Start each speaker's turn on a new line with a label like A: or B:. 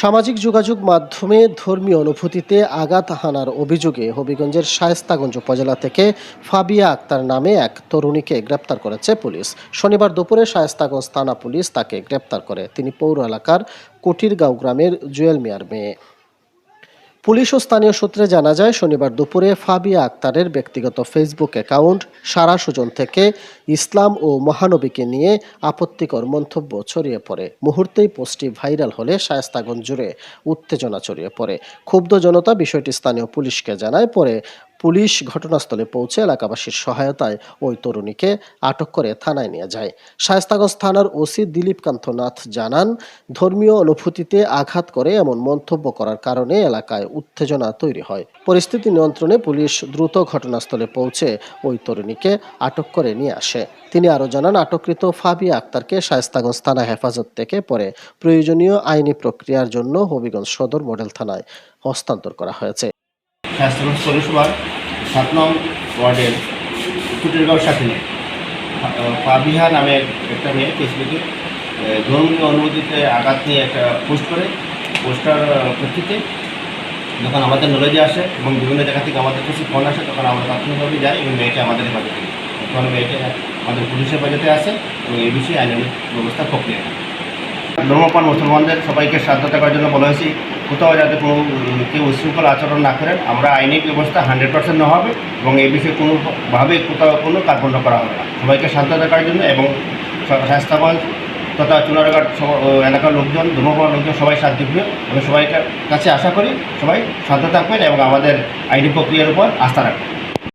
A: সামাজিক যোগাযোগ মাধ্যমে ধর্মীয় অনুভূতিতে আঘাত হানার অভিযোগে হবিগঞ্জের শায়েস্তাগঞ্জ উপজেলা থেকে ফাবিয়া আক্তার নামে এক তরুণীকে গ্রেপ্তার করেছে পুলিশ। শনিবার দুপুরে শায়েস্তাগঞ্জ থানা পুলিশ তাকে গ্রেপ্তার করে। তিনি পৌর এলাকার কুটিরগাঁও গ্রামের জুয়েল মিয়ার মেয়ে। পুলিশ ও স্থানীয় সূত্রে জানা যায়, শনিবার দুপুরে ফাবিয়া আক্তারের ব্যক্তিগত ফেসবুক অ্যাকাউন্ট সারা সুজন থেকে ইসলাম ও মহানবীকে নিয়ে আপত্তিকর মন্তব্য ছড়িয়ে পড়ে। মুহূর্তেই পোস্টটি ভাইরাল হলে শায়স্তাগঞ্জ জুড়ে উত্তেজনা ছড়িয়ে পড়ে। ক্ষুব্ধ জনতা বিষয়টি স্থানীয় পুলিশকে জানায়, পরে পুলিশ ঘটনাস্থলে পৌঁছে এলাকাবাসীর সহায়তায় ওই তরুণীকে আটক করে থানায় নিয়ে যায়। শায়স্তাগঞ্জ থানার ওসি দিলীপ কান্ত নাথ জানান, ধর্মীয় অনুভূতিতে আঘাত করে এমন মন্তব্য করার কারণে এলাকায় উত্তেজনা তৈরি হয়। পরিস্থিতি নিয়ন্ত্রণে পুলিশ দ্রুত ঘটনাস্থলে পৌঁছে ওই তরুণীকে আটক করে নিয়ে আসে। তিনি আরও জানান, আটককৃত ফাবিয়া আক্তারকে শায়স্তাগঞ্জ থানা হেফাজত থেকে পরে প্রয়োজনীয় আইনি প্রক্রিয়ার জন্য হবিগঞ্জ সদর মডেল থানায় হস্তান্তর করা হয়েছে।
B: সাত নং ওয়ার্ডের কুটিরগাঁও সাথিনী পাবিহা নামে একটা মেয়ে ফেসবুকে ধর্মীয় অনুভূতিতে আঘাত নিয়ে একটা পোস্ট করে। পোস্টার প্রেক্ষিতে যখন আমাদের নলেজে আসে এবং বিভিন্ন জায়গা থেকে আমাদের কাছে ফোন আসে, তখন আমরা তাৎক্ষণিকভাবে যাই এবং মেয়েকে আমাদের হেফাজতে তখন মেয়েকে আমাদের পুলিশের হেফাজতে আসে এবং এই বিষয়ে আইনানুগ ব্যবস্থা প্রক্রিয়া ধর্মপান মুসলমানদের সবাইকে সাবধান থাকার জন্য বলা হয়েছে, কোথাও যাতে কোনো কেউ উশৃঙ্খল আচরণ না করেন, আমরা আইনি ব্যবস্থা হান্ড্রেড পার্সেন্ট নেওয়া হবে এবং এই বিষয়ে কোনোভাবে কোথাও কোনো কার্পণ্য করা হবে না। সবাইকে সাবধান থাকার জন্য এবং স্বাস্থ্যগঞ্জ তথা চুনারঘাট এলাকার লোকজন ধর্মপান লোকজন সবাই শান্তিপ্রিয় আমি সবাইকার কাছে আশা করি সবাই শান্ত থাকবেন এবং আমাদের আইনি প্রক্রিয়ার উপর আস্থা রাখবেন।